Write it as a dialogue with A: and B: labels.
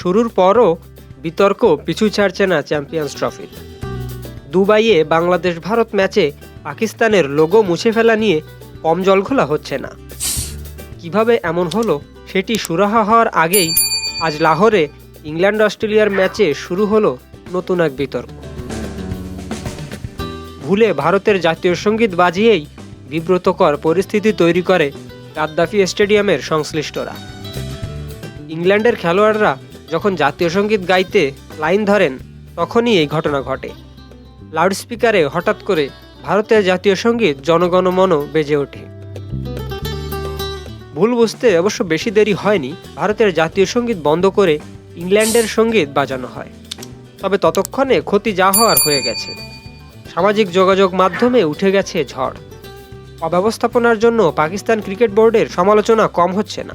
A: শুরুর পরও বিতর্ক পিছু ছাড়ছে না চ্যাম্পিয়ন্স ট্রফির দুবাইয়ে বাংলাদেশ ভারত ম্যাচে পাকিস্তানের লোগো মুছে ফেলা নিয়ে কম জলঘোলা হচ্ছে না। কীভাবে এমন হলো সেটি সুরাহা হওয়ার আগেই আজ লাহোরে ইংল্যান্ড অস্ট্রেলিয়ার ম্যাচে শুরু হলো নতুন এক বিতর্ক। ভুলে ভারতের জাতীয় সংগীত বাজিয়েই বিব্রতকর পরিস্থিতি তৈরি করে গাদ্দাফি স্টেডিয়ামের সংশ্লিষ্টরা। ইংল্যান্ডের খেলোয়াড়রা যখন জাতীয় সংগীত গাইতে লাইন ধরেন, তখনই এই ঘটনা ঘটে। লাউডস্পিকারে হঠাৎ করে ভারতের জাতীয় সংগীত জনগণমন বেজে ওঠে। ভুল বুঝতে অবশ্য বেশি দেরি হয়নি ভারতের জাতীয় সংগীত বন্ধ করে ইংল্যান্ডের সংগীত বাজানো হয়। তবে ততক্ষণে ক্ষতি যা হওয়ার হয়ে গেছে। সামাজিক যোগাযোগ মাধ্যমে উঠে গেছে ঝড়। অব্যবস্থাপনার জন্য পাকিস্তান ক্রিকেট বোর্ডের সমালোচনা কম হচ্ছে না।